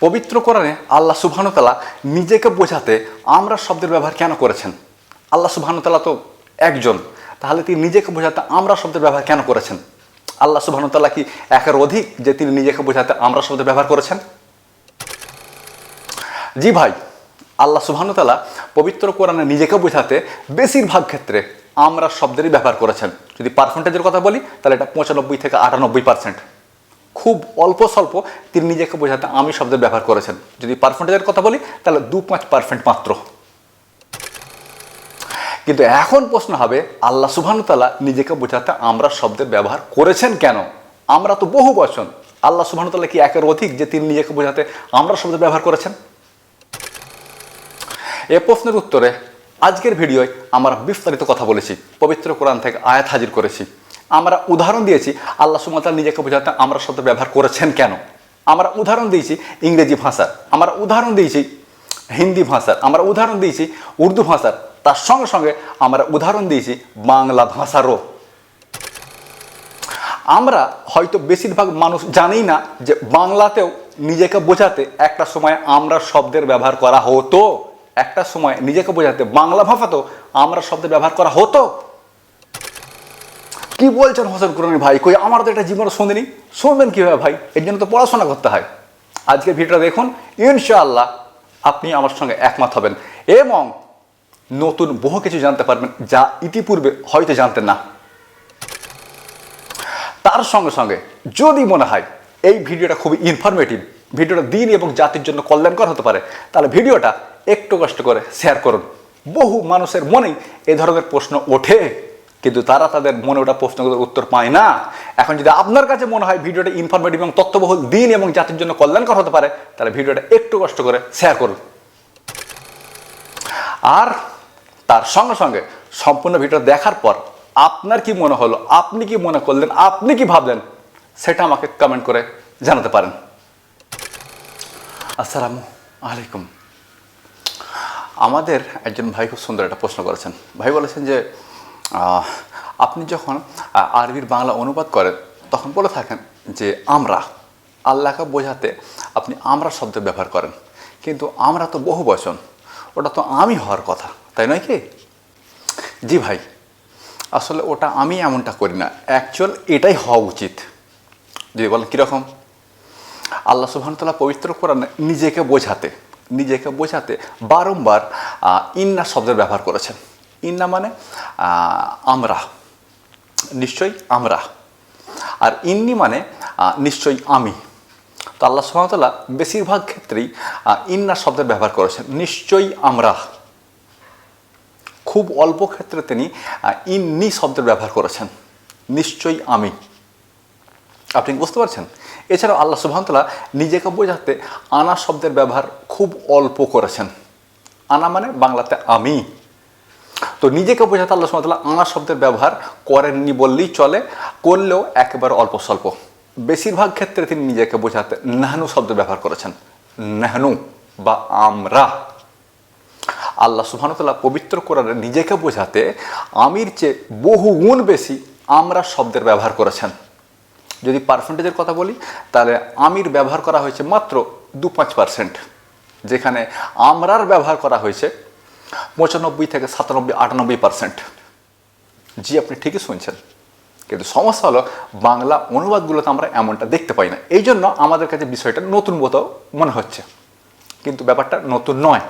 পবিত্র কোরআনে আল্লাহ সুবহানতালা নিজেকে বোঝাতে আমরা শব্দের ব্যবহার কেন করেছেন? আল্লাহ সুবহানতালা তো একজন। তাহলে তিনি নিজেকে বোঝাতে আমরা শব্দের ব্যবহার কেন করেছেন? আল্লাহ সুবহানতাল্লাহ কি একের অধিক যে তিনি নিজেকে বোঝাতে আমরা শব্দের ব্যবহার করেছেন? জি ভাই, আল্লাহ সুবহানতাল্লাহ পবিত্র কোরআনে নিজেকে বোঝাতে বেশিরভাগ ক্ষেত্রে আমরা শব্দেরই ব্যবহার করেছেন। যদি পার্সেন্টেজের কথা বলি, তাহলে এটা পঁচানব্বই থেকে আটানব্বই পার্সেন্ট খুব অল্প স্বল্প তিনি নিজেকে বোঝাতে আমি শব্দের ব্যবহার করেছেন। যদি পার্সেন্টেজের কথা বলি, তাহলে দু পাঁচ পার্সেন্ট মাত্র। কিন্তু এখন প্রশ্ন হবে, আল্লাহ সুবহানুতালা নিজেকে বোঝাতে আমরা শব্দের ব্যবহার করেছেন কেন? আমরা তো বহু বচন। আল্লাহ সুবহানুতালা কি একের অধিক যে তিনি নিজেকে বোঝাতে আমরা শব্দের ব্যবহার করেছেন? এ প্রশ্নের উত্তরে আজকের ভিডিওয় আমরা বিস্তারিত কথা বলেছি। পবিত্র কোরআন থেকে আয়াত হাজির করেছি। আমরা উদাহরণ দিয়েছি, আল্লাহ সুমতাল নিজেকে বোঝাতে আমরা শব্দ ব্যবহার করেছেন কেন? আমরা উদাহরণ দিয়েছি ইংরেজি ভাষার, আমরা উদাহরণ দিয়েছি হিন্দি ভাষার, আমরা উদাহরণ দিয়েছি উর্দু ভাষার, তার সঙ্গে সঙ্গে আমরা উদাহরণ দিয়েছি বাংলা ভাষারও। আমরা হয়তো বেশিরভাগ মানুষ জানেই না যে বাংলাতেও নিজেকে বোঝাতে একটা সময় আমরা শব্দের ব্যবহার করা হতো, একটা সময় নিজেকে বোঝাতে বাংলা ভাষাতেও আমরা শব্দের ব্যবহার করা হতো। কি বলছেন হোসেন কুরানি ভাই? কই আমার তো এটা জীবনে শুনিনি শুনবেন কীভাবে ভাই? এর জন্য তো পড়াশোনা করতে হয়। আজকের ভিডিওটা দেখুন, ইনশাআল্লাহ আপনি আমার সঙ্গে একমত হবেন। এবং নতুন বহু কিছু জানতে পারবেন যা ইতিপূর্বে হয়তো জানতেন না। তার সঙ্গে সঙ্গে যদি মনে হয় এই ভিডিওটা খুবই ইনফরমেটিভ ভিডিওটা দিন এবং জাতির জন্য কল্যাণকর হতে পারে, তাহলে ভিডিওটা একটু কষ্ট করে শেয়ার করুন। বহু মানুষের মনেই এ ধরনের প্রশ্ন ওঠে। কিন্তু তারা তাদের মনে ওটা প্রশ্নগুলোর উত্তর পায় না। এখন যদি আপনার কাছে মনে হয় ভিডিওটা ইনফরমেটিভ এবং তথ্যবহুল, দিন এবং জাতির জন্য কল্যাণকর হতে পারে, তাহলে ভিডিওটা একটু কষ্ট করে শেয়ার করুন। আর তার সঙ্গে সঙ্গে সম্পূর্ণ ভিডিও দেখার পর আপনার কি মনে হলো, আপনি কি মনে করলেন, আপনি কি ভাবলেন, সেটা আমাকে কমেন্ট করে জানাতে পারেন। আসসালামু আলাইকুম। আমাদের একজন ভাই খুব সুন্দর একটা প্রশ্ন করেছেন। ভাই বলেছেন যে আপনি যখন আরবির বাংলা অনুবাদ করেন, তখন বলে থাকেন যে আমরা, আল্লাহকে বোঝাতে আপনি আমরা শব্দ ব্যবহার করেন। কিন্তু আমরা তো বহু বচন, ওটা তো আমি হওয়ার কথা, তাই নয় কি? জি ভাই, আসলে ওটা আমি এমনটা করি না অ্যাকচুয়াল এটাই হওয়া উচিত। যদি বলেন কীরকম? আল্লাহ সুবহানতাল্লাহ পবিত্র কোরআনে নিজেকে বোঝাতে নিজেকে বোঝাতে বারংবার ইন্না শব্দের ব্যবহার করেছেন। ইন্না মানে আমরা। নিশ্চয়ই আমরা। আর ইন্নি মানে নিশ্চয়ই আমি। তো আল্লাহ সুবহানতাল্লাহ বেশিরভাগ ক্ষেত্রেই ইন্না শব্দের ব্যবহার করেছেন। নিশ্চয়ই আমরা। খুব অল্প ক্ষেত্রে তিনি ইন্নি শব্দের ব্যবহার করেছেন। নিশ্চয়ই আমি। আপনি বুঝতে পারছেন? এছাড়াও আল্লাহ সুবহানতাল্লাহ নিজেকে বোঝাতে আনা শব্দের ব্যবহার খুব অল্প করেছেন। আনা মানে বাংলাতে আমি। তো নিজেকে বোঝাতে আল্লাহ সুবহানতাল্লাহ আনা শব্দের ব্যবহার করেননি বললেই চলে, করলেও একেবারে অল্প স্বল্প। বেশিরভাগ ক্ষেত্রে তিনি নিজেকে বোঝাতে নাহনু শব্দ ব্যবহার করেছেন। নাহনু বা আমরা। আল্লাহ সুবহানতাল্লাহ পবিত্র কোরআনে নিজেকে বোঝাতে আমির চেয়ে বহু গুণ বেশি আমরা শব্দের ব্যবহার করেছেন। যদি পার্সেন্টেজের কথা বলি, তাহলে আমির ব্যবহার করা হয়েছে মাত্র দু পাঁচ পার্সেন্ট যেখানে আমরার ব্যবহার করা হয়েছে পঁচানব্বই থেকে সাতানব্বই, আটানব্বই পার্সেন্ট জি, আপনি ঠিকই শুনছেন। কিন্তু সমস্যা হলো, বাংলা অনুবাদগুলোতে আমরা এমনটা দেখতে পাই না। এই জন্য আমাদের কাছে বিষয়টা নতুন মতো মনে হচ্ছে। কিন্তু ব্যাপারটা নতুন নয়।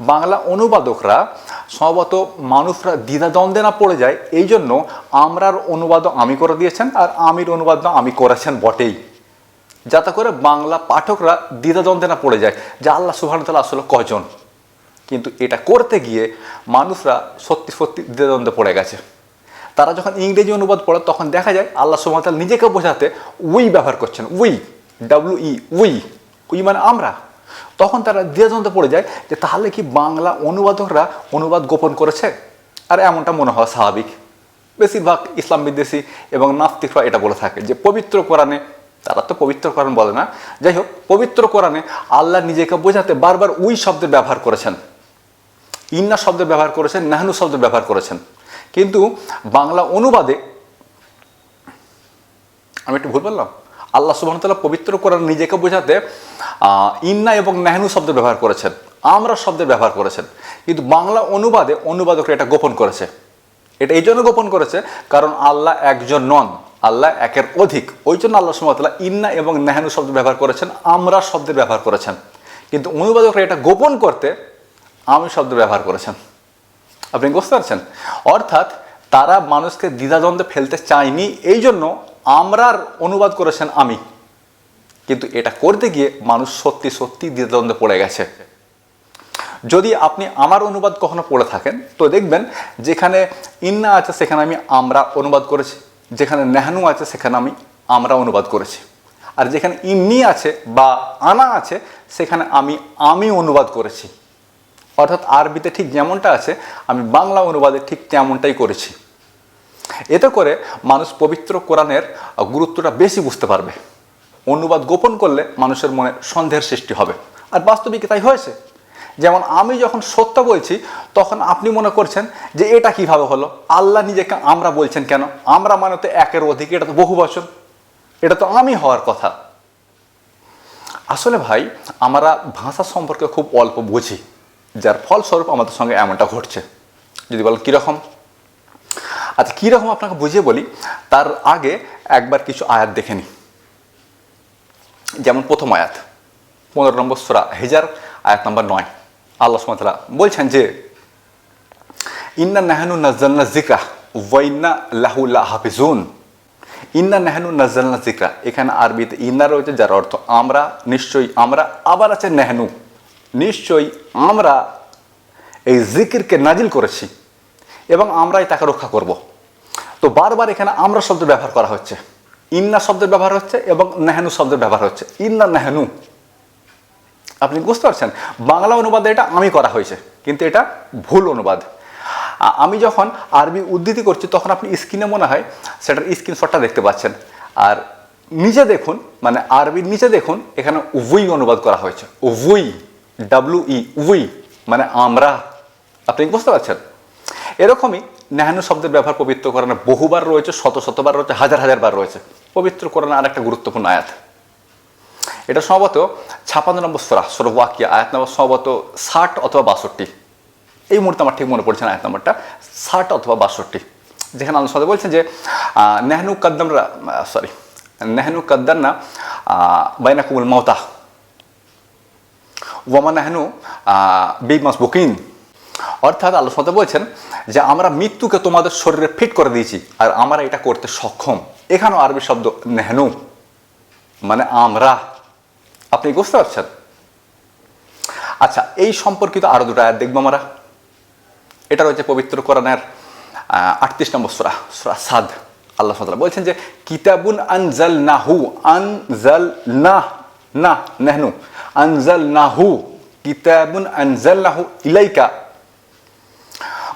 বাংলা অনুবাদকরা সম্ভবত মানুষরা দ্বিধাদ্বন্দ্বে না পড়ে যায়। এই জন্য আমরার অনুবাদও আমি করে দিয়েছেন আর আমির অনুবাদও আমি করেছেন বটেই। যাতে করে বাংলা পাঠকরা দ্বিধাদ্বন্দ্বে না পড়ে যায় যে আল্লাহ সুবাহতাল্লাহ আসলে কজন কিন্তু এটা করতে গিয়ে মানুষরা সত্যি সত্যি দ্বিধাদ্বন্দ্বে পড়ে গেছে। তারা যখন ইংরেজি অনুবাদ পড়ে, তখন দেখা যায় আল্লাহ সুবাহতাল নিজেকে বোঝাতে উই ব্যবহার করছেন, we, W E, we we মানে আমরা। তখন তারা দ্বিধাদ্বন্দ্বে পড়ে যায় যে তাহলে কি বাংলা অনুবাদকরা অনুবাদ গোপন করেছে? আর এমনটা মনে হয় স্বাভাবিক। বেশিরভাগ ইসলাম বিদ্বেষী এবং নাস্তিকরা এটা বলে থাকে যে পবিত্র কোরআনে, তারা তো পবিত্র কোরআন বলে না। যাই হোক, পবিত্র কোরআনে আল্লাহ নিজেকে বোঝাতে বারবার উই শব্দের ব্যবহার করেছেন। ইন্না শব্দ ব্যবহার করেছেন, নাহনু শব্দ ব্যবহার করেছেন। কিন্তু বাংলা অনুবাদে, আমি একটু ভুল বললাম? আল্লাহ সুবাহতাল্লাহ পবিত্র করার নিজেকে বোঝাতে ইন্না এবং নেহনু শব্দ ব্যবহার করেছেন, আমরা শব্দের ব্যবহার করেছেন। কিন্তু বাংলা অনুবাদে অনুবাদকরা এটা গোপন করেছে। এটা এই জন্য গোপন করেছে, কারণ আল্লাহ একজন নন, আল্লাহ একের অধিক। ওই জন্য আল্লাহ সুমতাল্লাহ ইন্না এবং নেহানু শব্দ ব্যবহার করেছেন, আমরা শব্দের ব্যবহার করেছেন। কিন্তু অনুবাদকরা এটা গোপন করতে আমি শব্দ ব্যবহার করেছেন। আপনি বুঝতে পারছেন? অর্থাৎ তারা মানুষকে দ্বিধাদ্বন্দ্বে ফেলতে চায়নি, এই জন্য আমরার অনুবাদ করেছেন আমি। কিন্তু এটা করতে গিয়ে মানুষ সত্যি সত্যি দ্বিধাদ্বন্দ্বে পড়ে গেছে। যদি আপনি আমার অনুবাদ কখনো পড়ে থাকেন, তো দেখবেন যেখানে ইন্না আছে, সেখানে আমি আমরা অনুবাদ করেছি। যেখানে নেহানু আছে, সেখানে আমি আমরা অনুবাদ করেছি। আর যেখানে ইন্নি আছে বা আনা আছে, সেখানে আমি আমি অনুবাদ করেছি। অর্থাৎ আরবিতে ঠিক যেমনটা আছে, আমি বাংলা অনুবাদে ঠিক তেমনটাই করেছি। এতে করে মানুষ পবিত্র কোরআনের গুরুত্বটা বেশি বুঝতে পারবে। অনুবাদ গোপন করলে মানুষের মনে সন্দেহের সৃষ্টি হবে। আর বাস্তবিক তাই হয়েছে? যেমন আমি যখন সত্য বলছি, তখন আপনি মনে করছেন যে এটা কীভাবে হলো? আল্লাহ নিজেকে আমরা বলছেন কেন? আমরা মানে তো একের অধিক, এটা তো বহু বছর। এটা তো আমি হওয়ার কথা। আসলে ভাই, আমরা ভাষা সম্পর্কে খুব অল্প বুঝি। যার ফলস্বরূপ আমাদের সঙ্গে এমনটা ঘটছে। যদি বল কীরকম? আচ্ছা কীরকম আপনাকে বুঝিয়ে বলি, তার আগে একবার কিছু আয়াত দেখে নিই। যেমন প্রথম আয়াত, পনেরো নম্বর সোরা হেজার, আয়াত নম্বর নয়। আল্লাহ সুমতলা বলছেন যে, ইন্না নাহানু নাজ্জালনা জিকরা ওয়াইন্না লাহুল্লাহ হাফিজুন ইন্না নেহানু নাজ্জালনা জিকরা এখানে আরবিতে ইন্না রয়েছে, যার অর্থ আমরা, নিশ্চয়ই আমরা, আবার আছে নেহানু। নিশ্চয়ই আমরা এই জিকিরকে নাজিল করেছি এবং আমরাই তাকে রক্ষা করব। তো বারবার এখানে আমরা শব্দ ব্যবহার করা হচ্ছে। ইন্না শব্দের ব্যবহার হচ্ছে এবং নেহানু শব্দের ব্যবহার হচ্ছে। ইন্না নেহানু। আপনি বুঝতে পারছেন? বাংলা অনুবাদে এটা আমি করা হয়েছে, কিন্তু এটা ভুল অনুবাদ। আমি যখন আরবি উদ্ধৃতি করছি, তখন আপনি স্ক্রিনে মনে হয় সেটার স্ক্রিনশটটা দেখতে পাচ্ছেন। আর নিচে দেখুন মানে আরবির নিচে দেখুন, এখানে উই অনুবাদ করা হয়েছে। উই ডাব্লু ই উই মানে আমরা। আপনি বুঝতে পারছেন? এরকমই নেহানু শব্দের ব্যবহার পবিত্র কোরআনে বহুবার রয়েছে, শত শতবার রয়েছে, হাজার হাজার বার রয়েছে। পবিত্র কোরআনে আর একটা গুরুত্বপূর্ণ আয়াত। এটা সম্ভবত ছাপান্ন নম্বর সোরা, সোর ওয়াকিয়া, আয়াত নম্বর সম্ভবত ষাট অথবা বাষট্টি। এই মুহূর্তে আমার ঠিক মনে পড়ছে না আয়াত নম্বরটা। ষাট অথবা বাষট্টি। যেখানে আল্লাহ সাথে বলছেন যে নেহনু কদ্দামরা সরি নেহনু কদ্দান্না বাইনা কুমুল মৌতা ওয়ামা নেহনু বি মাসবুকিন অর্থাৎ আল্লাহ বলছেন যে, আমরা মৃত্যুকে তোমাদের শরীরে ফিট করে দিয়েছি আর আমরা এটা করতে সক্ষম। এখানেও আরবি শব্দ নেহনু মানে আমরা। আপনি বুঝতে পারছেন? আচ্ছা এই সম্পর্কিত আরও দুটো আয়াত দেখব আমরা। এটা রয়েছে পবিত্র কোরআনের আটত্রিশ নম্বর সুরা সুরা সাদ। আল্লাহ সাল্লাহ বলছেন যে, কিতাবুন আনজাল নাহু আনজাল নাহ না নেহনু। আনজাল নাহু কিতাবুন আনজাল নাহু ইলাইকা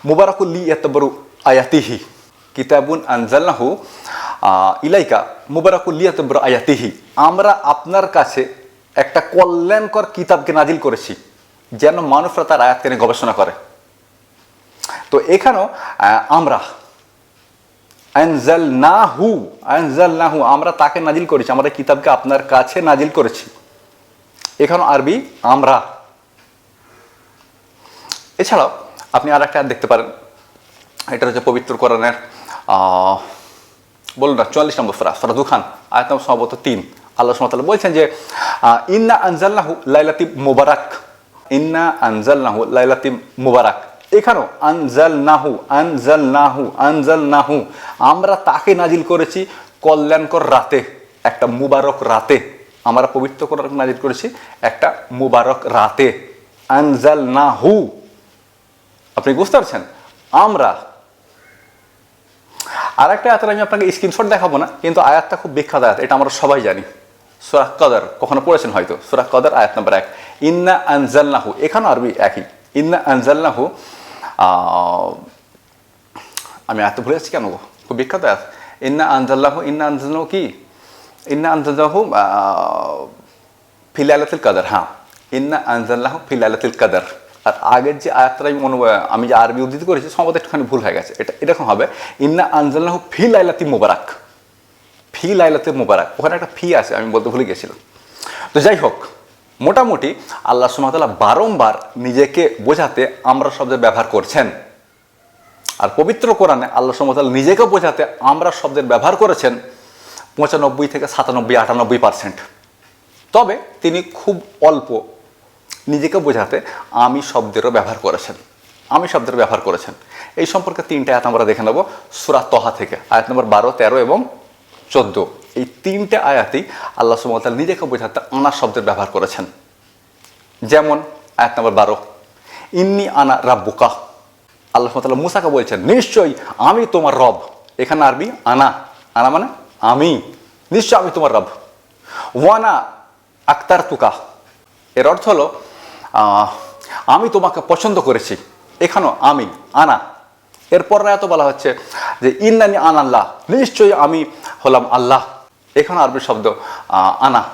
মুবারাকুল লি ইয়াতবারু আয়াতিহি কিতাবুন আনজালনাহু আহ, ইলাইকা মুবারাকুল লি ইয়াতবারু আয়াতিহি আমরা আপনার কাছে একটা কল্যাণকর কিতাবকে নাজিল করেছি যেন মানুষরা তার আয়াতকে নিয়ে গবেষণা করে। তো এখানেও আমরা আনজাল নাহু আনজাল নাহু আমরা তাকে নাজিল করেছি এই কিতাবকে আপনার কাছে নাজিল করেছি। এখানেও আরবি আমরা। এছাড়াও আপনি আর একটা দেখতে পারেন। এটা হচ্ছে পবিত্র কোরআনের বলুন না, চুয়াল্লিশ নম্বর ফরা ফরা দুখান, আয়াত নম্বর সম্ভবত তিন। আল্লাহ সুমতাল্লাহ বলছেন যে ইন্না আনজাল্লাহু লাইলাতি মুবারাক। ইন্না আনজাল্লাহু লাইলাতি মুবারাক। এখানেও আনজাল নাহু আনজাল নাহু আনজাল নাহু আমরা তাকে নাজিল করেছি কল্যাণকর রাতে, একটা মুবারক রাতে। আমরা পবিত্র কোরআন নাজিল করেছি একটা মুবারক রাতে আনজাল নাহু আপনি বুঝতে পারছেন? আমরা আর একটা আয়াতের আমি আপনাকে স্ক্রিনশট দেখাবো না কিন্তু আয়াতটা খুব বিখ্যাত আয়াত এটা আমরা সবাই জানি। সুরাহ কদর কখনো পড়েছেন হয়তো? সুরাহ কদর আয়াত নাম্বার এক। ইন্না আনজালনাহু এখানেও আরবি একই। ইন্না আনজালনাহু আহ, আমি এত ভুলে যাচ্ছি কেন খুব বিখ্যাত আয়াত। ইন্না আনজাল্লাহু ইন্না আনজাল্লাহু কি? ইন্না আনজাল্লাহু ফিলালাতুল কাদার হ্যাঁ ইন্না আনজাল্লাহ ফিলালাতুল কাদার আর আগের যে আয়াতটা আমি অনু আমি যে আরবি উদ্ধৃত করেছি, সম্ভবত একটুখানি ভুল হয়ে গেছে। এটা এরকম হবে? ইন্না আনজাল্লাহ ফিলাইলাতি মুবারাক ফি লাইলাতে মোবারক ওখানে একটা ফি আছে, আমি বলতে ভুলে গেছিলাম তো যাই হোক, মোটামুটি আল্লাহ সুমতাল্লাহ বারংবার নিজেকে বোঝাতে আমরা শব্দের ব্যবহার করছেন। আর পবিত্র কোরআনে আল্লাহ সুমতাল নিজেকে বোঝাতে আমরা শব্দের ব্যবহার করেছেন। পঁচানব্বই থেকে সাতানব্বই, আটানব্বই পার্সেন্ট তবে তিনি খুব অল্প নিজেকে বোঝাতে আমি শব্দেরও ব্যবহার করেছেন। আমি শব্দের ব্যবহার করেছেন। এই সম্পর্কে তিনটে আয়াত আমরা দেখে নেব। সুরা তহা থেকে, আয়াত নম্বর বারো, তেরো এবং চোদ্দ। এই তিনটে আয়াতই আল্লাহ সুমতাল নিজেকে বোঝাতে আনা শব্দের ব্যবহার করেছেন। যেমন আয়াত নম্বর বারো, ইন্নি আনা রাব্বুকা। আল্লাহ সুমতাল্লাহ মুসাকে বলছেন, নিশ্চয়ই আমি তোমার রব। এখানে আরবি আনা। আনা মানে আমি, নিশ্চয় আমি তোমার রব। ওয়ানা আক্তার তুকা এর অর্থ হলো আমি তোমাকে পছন্দ করেছি। এখানেও আমি, আনা। এরপর এত বলা হচ্ছে যে, ইন্নানি আন আল্লাহ নিশ্চয়ই আমি হলাম আল্লাহ। এখানে আরবি শব্দ আনা।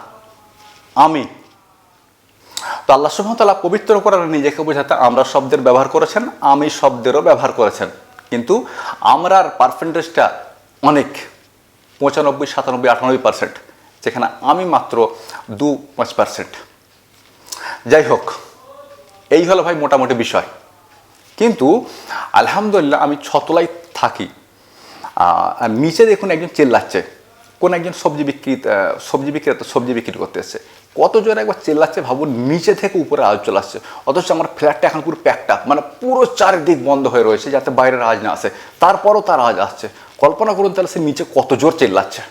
আমি। তো আল্লাহ সুহামতাল্লাহ পবিত্র করার নিজেকে বোঝাতে আমরা শব্দের ব্যবহার করেছেন, আমি শব্দেরও ব্যবহার করেছেন। কিন্তু আমরার পারফেন্টেজটা অনেক। পঁচানব্বই, সাতানব্বই, আটানব্বই পার্সেন্ট যেখানে আমি মাত্র দু পাঁচ পার্সেন্ট যাই হোক, এই হলো ভাই মোটামুটি বিষয়। কিন্তু আলহামদুলিল্লাহ আমি ছতলায় থাকি। নিচে দেখুন একজন চেল্লাচ্ছে। কোন একজন সবজি বিক্রি সবজি বিক্রেতা সবজি বিক্রি করতে এসছে। কত একবার চেল্লাচ্ছে ভাবুন, নিচে থেকে উপরে আওয়াজ চলে আসছে। অথচ আমার ফ্ল্যাটটা এখন পুরো প্যাকটা মানে পুরো চারিদিক বন্ধ হয়ে রয়েছে যাতে বাইরের আওয়াজ না আসে। তারপরও তার আওয়াজ আসছে। কল্পনা করুন তাহলে সে নিচে কত জোর চেল্লাচ্ছে।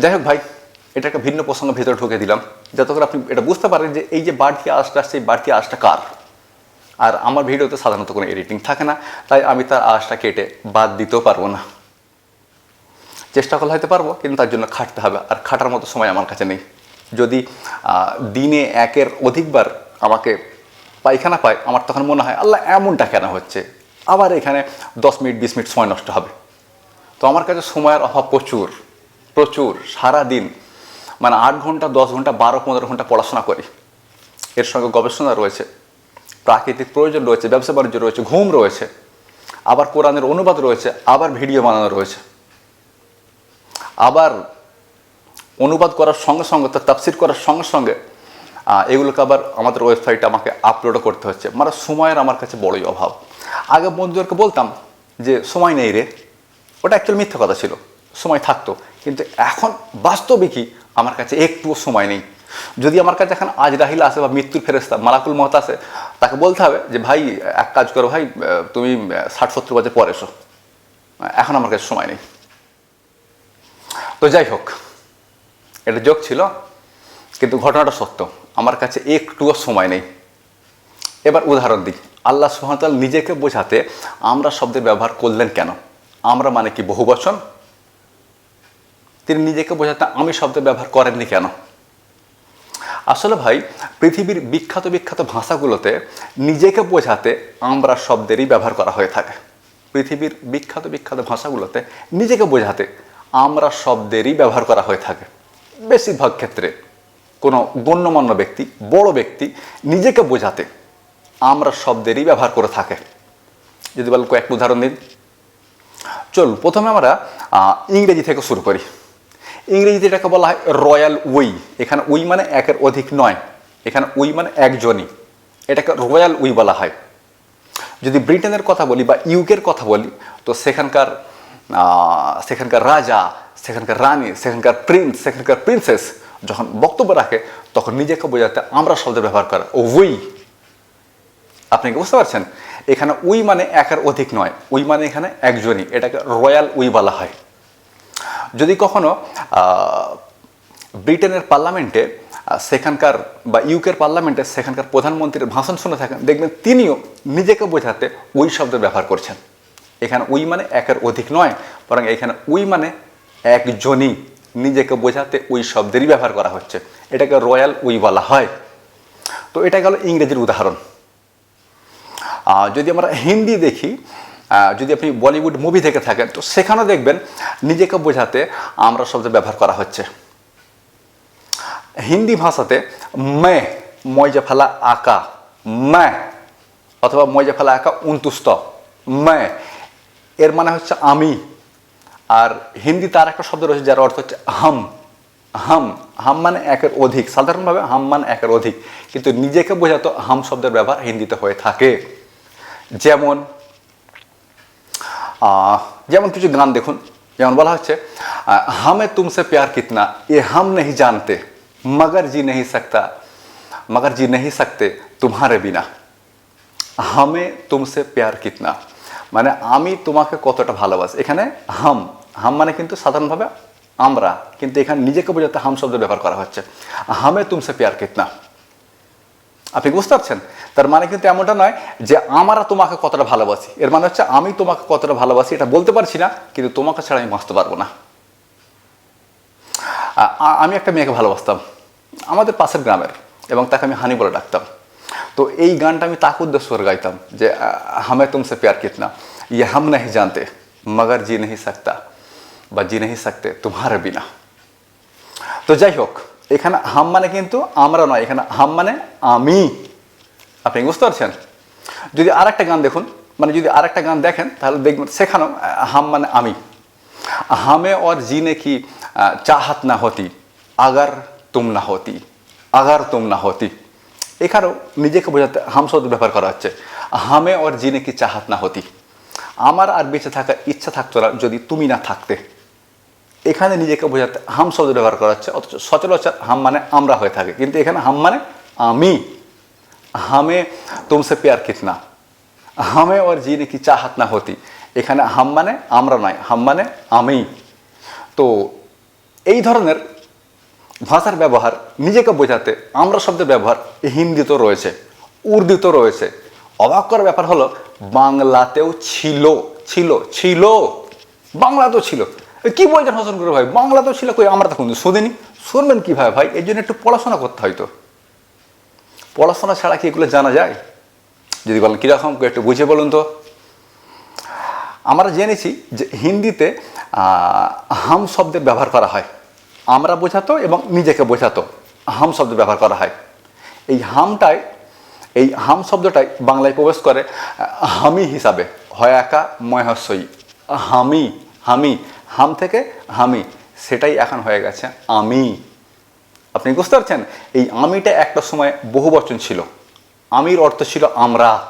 যাই হোক ভাই এটা একটা ভিন্ন প্রসঙ্গ ভেতরে ঢুকে দিলাম। যাতে করে আপনি এটা বুঝতে পারেন যে এই যে বাড়তি আওয়াজটা আসছে, এই বাড়তি আওয়াজটা কার? আর আমার ভিডিওতে সাধারণত কোনো এডিটিং থাকে না, তাই আমি তার আওয়াজটা কেটে বাদ দিতেও পারব না। চেষ্টা করলে হয়তো পারব, কিন্তু তার জন্য খাটতে হবে, আর খাটার মতো সময় আমার কাছে নেই। যদি দিনে একের অধিকবার আমাকে পায়খানা পায়, আমার তখন মনে হয়, আল্লাহ, এমনটা কেন হচ্ছে? আবার এখানে দশ মিনিট, বিশ মিনিট সময় নষ্ট হবে। তো আমার কাছে সময়ের অভাব প্রচুর প্রচুর সারা দিন মানে আট ঘণ্টা, দশ ঘণ্টা, বারো, পনেরো ঘণ্টা পড়াশোনা করি। এর সঙ্গে গবেষণা রয়েছে, প্রাকৃতিক প্রয়োজন রয়েছে, ব্যবসা বাণিজ্য রয়েছে, ঘুম রয়েছে, আবার কোরআনের অনুবাদ রয়েছে, আবার ভিডিও বানানো রয়েছে। আবার অনুবাদ করার সঙ্গে সঙ্গে, তার তাফসির করার সঙ্গে সঙ্গে এগুলোকে আবার আমাদের ওয়েবসাইটে আমাকে আপলোডও করতে হচ্ছে। মানে সময়ের আমার কাছে বড়ই অভাব। আগে বন্ধুদেরকে বলতাম যে, সময় নেই রে। ওটা অ্যাকচুয়ালি মিথ্যা কথা ছিল। সময় থাকতো। কিন্তু এখন বাস্তবিকই আমার কাছে একটুও সময় নেই। যদি আমার কাছে এখন আজ রাহিলা আসে বা মৃত্যুর ফেরেস্তা মালাকুল মহত আসে, তাকে বলতে হবে যে, ভাই, এক কাজ করো ভাই তুমি ষাট সত্তর বছর পর এসো। এখন আমার কাছে সময় নেই। তো যাই হোক, এটা যোগ ছিল, কিন্তু ঘটনাটা সত্য। আমার কাছে একটুও সময় নেই। এবার উদাহরণ দিই। আল্লাহ সুহামতাল নিজেকে বোঝাতে আমরা শব্দের ব্যবহার করলেন কেন? আমরা মানে কি বহু বচন তিনি নিজেকে বোঝাতে আমি শব্দের ব্যবহার করেননি কেন? আসলে ভাই, পৃথিবীর বিখ্যাত বিখ্যাত ভাষাগুলোতে নিজেকে বোঝাতে আমরা শব্দেরই ব্যবহার করা হয়ে থাকে। পৃথিবীর বিখ্যাত বিখ্যাত ভাষাগুলোতে নিজেকে বোঝাতে আমরা শব্দেরই ব্যবহার করা হয়ে থাকে। বেশিরভাগ ক্ষেত্রে কোনো গণ্যমান্য ব্যক্তি, বড় ব্যক্তি নিজেকে বোঝাতে আমরা শব্দেরই ব্যবহার করে থাকে। যদি বলেন কয়েকটা উদাহরণ দিন। চলুন, প্রথমে আমরা ইংরেজি থেকে শুরু করি। ইংরেজিতে এটাকে বলা হয় রয়্যাল উই। এখানে উই মানে একের অধিক নয়। এখানে উই মানে একজনই। এটাকে রয়্যাল উই বলা হয়। যদি ব্রিটেনের কথা বলি বা ইউকের কথা বলি, তো সেখানকার সেখানকার রাজা, সেখানকার রানী, সেখানকার প্রিন্স, সেখানকার প্রিন্সেস যখন বক্তব্য রাখে, তখন নিজেকে বোঝাতে আমরা শব্দের ব্যবহার করে, ও উই। আপনি কি বুঝতে পারছেন? এখানে উই মানে একের অধিক নয়, উই মানে এখানে একজনই, এটাকে রয়্যাল উই বলা হয়। যদি কখনো ব্রিটেনের পার্লামেন্টে সেখানকার বা ইউকের পার্লামেন্টে সেখানকার প্রধানমন্ত্রীর ভাষণ শুনে থাকেন, দেখবেন তিনিও নিজেকে বোঝাতে ওই শব্দ ব্যবহার করছেন। এখানে উই মানে একের অধিক নয়, বরং এখানে উই মানে একজনই। নিজেকে বোঝাতে ওই শব্দেরই ব্যবহার করা হচ্ছে। এটাকে রয়্যাল উই বলা হয়। তো এটা গেল ইংরেজির উদাহরণ। যদি আমরা হিন্দি দেখি যদি আপনি বলিউড মুভি দেখে থাকেন, তো সেখানেও দেখবেন নিজেকে বোঝাতে আমরা শব্দ ব্যবহার করা হচ্ছে। হিন্দি ভাষাতে মে ময়জা ফেলা আঁকা, মে, অথবা ময়জা ফেলা আঁকা উন্তুস্ত, মে, এর মানে হচ্ছে আমি। আর হিন্দি তার একটা শব্দ রয়েছে যার অর্থ হচ্ছে হাম হাম হাম মানে একের অধিক। সাধারণভাবে হাম মানে একের অধিক। কিন্তু নিজেকে বোঝাতো হাম শব্দের ব্যবহার হিন্দিতে হয়ে থাকে। যেমন যেমন কিছু গান দেখুন। যেমন বলা হচ্ছে হামে তুমসে প্যার কিতনা, এ হাম নেই জানতে, মগর জি নেই সকতা, মগর জি নেই সকতে তোমারে বিনা। হামে তুমসে প্যার কিতনা। মানে আমি তোমাকে কতটা ভালোবাসি। এখানে হাম হাম মানে কিন্তু সাধারণভাবে আমরা, কিন্তু এখানে নিজেকে বোঝাতে হাম শব্দ ব্যবহার করা হচ্ছে। হামে তুমসে পেয়ার কিতনা। আপনি বুঝতে পারছেন? তার মানে কিন্তু এমনটা নয় যে আমরা তোমাকে কতটা ভালোবাসি। এর মানে হচ্ছে আমি তোমাকে কতটা ভালোবাসি, এটা বলতে পারছি না, কিন্তু তোমাকে ছাড়া আমি বাঁচতে পারব না। আমি একটা মেয়েকে ভালোবাসতাম, আমাদের পাশের গ্রামের, এবং তাকে আমি হানি বলে ডাকতাম। তো এই গানটা আমি তাকে উদ্দেশ্য করে গাইতাম যে হামে তুমসে পেয়ার কিতনা। ইয়ে হাম নাহি জানতে, মগর জি নেই সকতা। বা জিনেহি সাকতে, তোমার বিনা। তো যাই হোক, এখানে হাম মানে কিন্তু আমরা নয়, এখানে হাম মানে আমি। আপনি বুঝতে পারছেন? যদি আর একটা গান দেখুন মানে যদি আর একটা গান দেখেন, তাহলে দেখবেন সেখানেও হাম মানে আমি। হামে ওর জিনে কি চাহাত না হতি, আগার তুম না হতি, আগার তুম না হতি। এখানেও নিজেকে বোঝাতে হামসদ ব্যবহার করা হচ্ছে। হামে ওর জিনে কি চাহাত না হতি। আমার আর বেঁচে থাকার ইচ্ছা থাকতো না যদি তুমি না থাকতে। এখানে নিজেকে বোঝাতে হাম শব্দ ব্যবহার করা হচ্ছে, অথচ সচরাচর হাম মানে আমরা হয়ে থাকে। কিন্তু এখানে হাম মানে আমি। হামে তুমসে প্যার কিতনা হামে ওর জিনে কি চাহাত না হতি। এখানে হাম মানে আমরা নয় হাম মানে আমি। তো এই ধরনের ভাষার ব্যবহার, নিজেকে বোঝাতে আমরা শব্দের ব্যবহার হিন্দিতেও রয়েছে উর্দুতেও রয়েছে। অবাক করার ব্যাপার হলো, বাংলাতেও ছিল ছিল ছিল। বাংলাতেও ছিল। কি বলছেন হোসেন করে ভাই? বাংলা তো ছিল কই? আমরা তখন শুনিনি শুনবেন কীভাবে ভাই? এই জন্য একটু পড়াশোনা করতে হয়তো পড়াশোনা ছাড়া কি এগুলো জানা যায়? যদি বলেন, কীরকম একটু বুঝে বলুন তো। আমরা জেনেছি যে হিন্দিতে হাম শব্দের ব্যবহার করা হয়। আমরা বোঝাতো এবং নিজেকে বোঝাতো, হাম শব্দ ব্যবহার করা হয়। এই হামটাই, এই হাম শব্দটাই বাংলায় প্রবেশ করে হামি হিসাবে। হয় একা ময়হস্যই হামি হামি হাম থেকে হামি, সেটাই এখন হয়ে গেছে আমি। আপনি বুঝতে পারছেন? এই আমিটা একটা সময় বহু বচন ছিল। আমির অর্থ ছিল আমরা।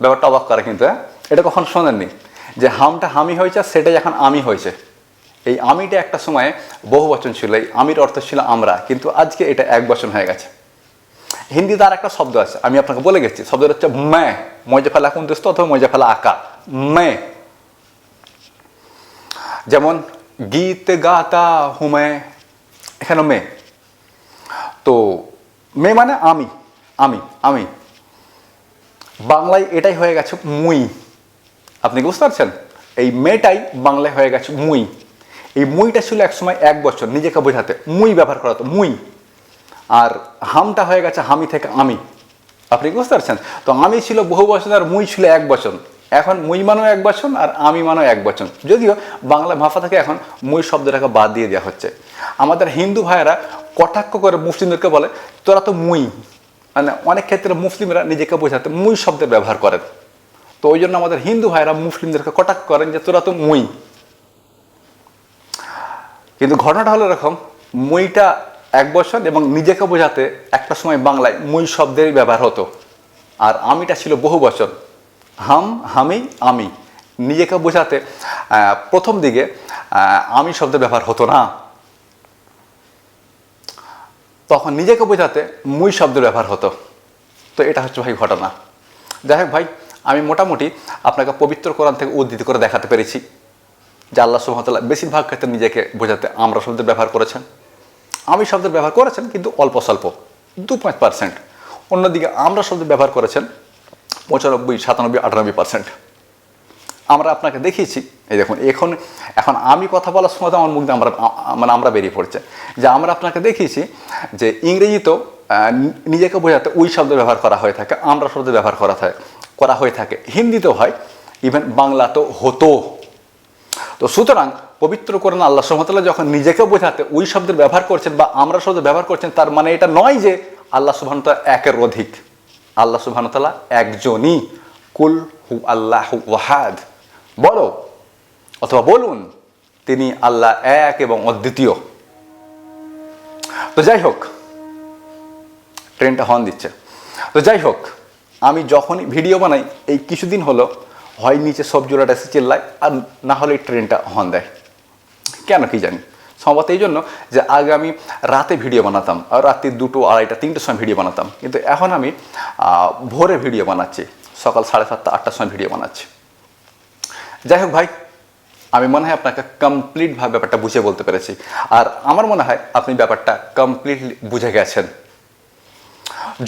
ব্যাপারটা অবাক করে কিন্তু হ্যাঁ? এটা কখন শোনেননি? যে হামটা হামি হয়েছে, সেটাই এখন আমি হয়েছে। এই আমিটা একটা সময়ে বহু বচন ছিল, এই আমির অর্থ ছিল আমরা। কিন্তু আজকে এটা এক বচন হয়ে গেছে। হিন্দিতে আর একটা শব্দ আছে, আমি আপনাকে বলে গেছি। শব্দটা হচ্ছে মে। মজা ফেলা কোন দোস্ত? অথবা মজা ফেলা আঁকা মে। যেমন গীত গাতা হুমে, এখানে মে। তো মে মানে আমি আমি আমি। বাংলায় এটাই হয়ে গেছে মুই। আপনি কি বুঝতে পারছেন? এই মেয়েটাই বাংলায় হয়ে গেছে মুই। এই মুইটা ছিল একসময় এক বছর, নিজেকে বোঝাতে। মুই ব্যবহার করা হতো, মুই। আর হামটা হয়ে গেছে হামি থেকে আমি। আপনি বুঝতে পারছেন? তো আমি ছিল বহু বছর, আর মুই ছিল এক বচন এখন মুই মানেও এক বচন আর আমি মানেও এক বচন। যদিও বাংলা ভাষা থেকে এখন মুই শব্দটাকে বাদ দিয়ে দেওয়া হচ্ছে। আমাদের হিন্দু ভাইয়েরা কটাক্ষ করে মুসলিমদেরকে বলে, তোরা তো মুই। মানে অনেক ক্ষেত্রে মুসলিমরা নিজেকে বোঝাতে মুই শব্দের ব্যবহার করেন। তো ওই জন্য আমাদের হিন্দু ভাইয়েরা মুসলিমদেরকে কটাক্ষ করেন যে, তোরা তো মুই। কিন্তু ঘটনাটা হলো এরকম, মুইটা এক বছর এবং নিজেকে বোঝাতে একটা সময় বাংলায় মুই শব্দেরই ব্যবহার হতো। আর আমিটা ছিল বহু বচন। হাম, হামি, আমি। নিজেকে বোঝাতে প্রথম দিকে আমি শব্দের ব্যবহার হতো না। তখন নিজেকে বোঝাতে মুই শব্দ ব্যবহার হতো। তো এটা হচ্ছে ভাই ঘটনা। যাই হোক ভাই, আমি মোটামুটি আপনাকে পবিত্র কোরআন থেকে উদ্ধৃত করে দেখাতে পেরেছি, যে আল্লাহ সুহামতাল্লাহ বেশিরভাগ ক্ষেত্রে নিজেকে বোঝাতে আমরা শব্দের ব্যবহার করেছেন। আমি শব্দের ব্যবহার করেছেন কিন্তু অল্প স্বল্প দু পাঁচ পার্সেন্ট অন্যদিকে আমরা শব্দ ব্যবহার করেছেন পঁচানব্বই, সাতানব্বই, আটানব্বই পার্সেন্ট আমরা আপনাকে দেখিয়েছি, এই দেখুন, এখন এখন আমি কথা বলার সময় তো আমার মুখ দিয়ে আমরা মানে আমরা বেরিয়ে পড়ছে। যে আমরা আপনাকে দেখিয়েছি যে ইংরেজিতেও নিজেকে বোঝাতে ওই শব্দ ব্যবহার করা হয়ে থাকে, আমরা শব্দ ব্যবহার করা থাকে করা হয়ে থাকে। হিন্দিতেও হয় ইভেন বাংলাতেও হতো। তো সুতরাং, পবিত্র করেন আল্লাহ সুহামতাল্লাহ যখন নিজেকে বোঝাতে ওই শব্দের ব্যবহার করছেন বা আমরা শব্দ ব্যবহার করছেন, তার মানে এটা নয় যে আল্লাহ সুবাহতাল্লাহ একের অধিক। আল্লাহ সুবাহতাল্লাহ একজনই, কুল হু আল্লাহ ওয়াহাদ। বলো, অথবা বলুন, তিনি আল্লাহ এক এবং অদ্বিতীয়। তো যাই হোক, ট্রেনটা হর্ন দিচ্ছে। তো যাই হোক, আমি যখনই ভিডিও বানাই, এই কিছুদিন হলো, হয় নিচে সব জোড়াটা এসে চিল্লায়, আর না হলে ট্রেনটা হর্ন দেয়। কেন কি জানি? সম্ভবত এই জন্য যে আগে আমি রাতে ভিডিও বানাতাম, আর রাত্রি দুটো আড়াইটা, তিনটের সময় ভিডিও বানাতাম। কিন্তু এখন আমি ভোরে ভিডিও বানাচ্ছি, সকাল সাড়ে সাতটা, আটটার সময় ভিডিও বানাচ্ছি। যাই হোক ভাই, আমি মনে হয় আপনাকে কমপ্লিটভাবে ব্যাপারটা বুঝে বলতে পেরেছি। আর আমার মনে হয় আপনি ব্যাপারটা কমপ্লিটলি বুঝে গেছেন।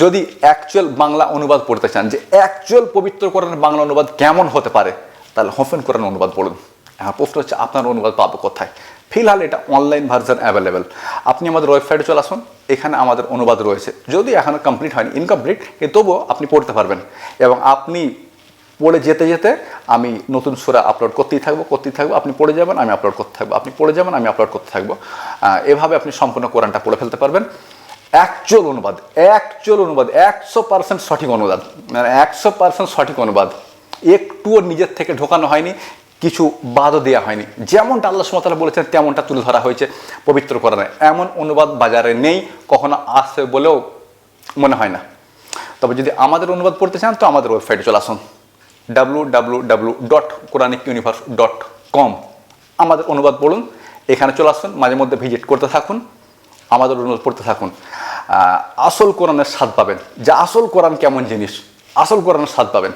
যদি অ্যাকচুয়াল বাংলা অনুবাদ পড়তে চান, যে অ্যাকচুয়াল পবিত্র কোরআনের বাংলা অনুবাদ কেমন হতে পারে, তাহলে হোফেন কোরআন অনুবাদ পড়ুন। এখন প্রশ্ন হচ্ছে, আপনার অনুবাদ পাবো কোথায়? ফিলহাল এটা অনলাইন ভার্সন অ্যাভেলেবেল আপনি আমাদের ওয়েবসাইটে চলে আসুন, এখানে আমাদের অনুবাদ রয়েছে। যদি এখনও কমপ্লিট হয়নি ইনকমপ্লিট কিন্তু তবুও আপনি পড়তে পারবেন। এবং আপনি পড়ে যেতে যেতে আমি নতুন সুরা আপলোড করতেই থাকব করতেই থাকব। আপনি পড়ে যাবেন, আমি আপলোড করতে থাকব। আপনি পড়ে যাবেন, আমি আপলোড করতে থাকব। এভাবে আপনি সম্পূর্ণ কোরআনটা পড়ে ফেলতে পারবেন। অ্যাকচুয়াল অনুবাদ অ্যাকচুয়াল অনুবাদ, একশো পার্সেন্ট সঠিক অনুবাদ। মানে একশো পার্সেন্ট সঠিক অনুবাদ। একটুও নিজের থেকে ঢোকানো হয়নি কিছু বাদও দেওয়া হয়নি। যেমনটা আল্লাহ সুমতালা বলেছেন, তেমনটা তুলে ধরা হয়েছে পবিত্র কোরআনে। এমন অনুবাদ বাজারে নেই, কখনো আসে বলেও মনে হয় না। তবে যদি আমাদের অনুবাদ পড়তে চান, তো আমাদের ওয়েবসাইটে চলে আসুন। W W W dot Quranic universe dot com আমাদের অনুবাদ পড়ুন, এখানে চলে আসুন, মাঝে মধ্যে ভিজিট করতে থাকুন, আমাদের অনুবাদ পড়তে থাকুন। আসল কোরআনের স্বাদ পাবেন। যে আসল কোরআন কেমন জিনিস, আসল কোরআনের স্বাদ পাবেন।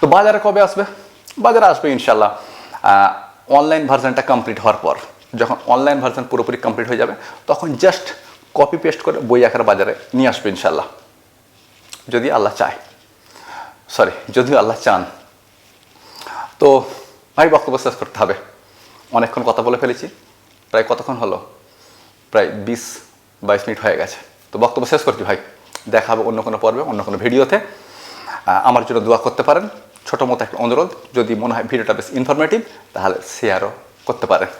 তো বাজারে কবে আসবে? বাজারে আসবে ইনশাল্লাহ। অনলাইন ভার্সনটা কমপ্লিট হওয়ার পর, যখন অনলাইন ভার্সন পুরোপুরি কমপ্লিট হয়ে যাবে, তখন জাস্ট কপি পেস্ট করে বই আকার বাজারে নিয়ে আসবে ইনশাল্লাহ। যদি আল্লাহ চায়। সরি যদিও আল্লাহ চান। তো, ভাই, বক্তব্য শেষ করতে হবে। অনেকক্ষণ কথা বলে ফেলেছি। প্রায় কতক্ষণ হলো? প্রায় বিশ, বাইশ মিনিট হয়ে গেছে। তো বক্তব্য শেষ করছি ভাই। দেখা হবে অন্য কোনো পর্বে, অন্য কোনো ভিডিওতে। আমার জন্য দোয়া করতে পারেন। ছোটো মতো একটা অনুরোধ যদি মনে হয় ভিডিওটা বেশ ইনফরমেটিভ তাহলে শেয়ারও করতে পারেন।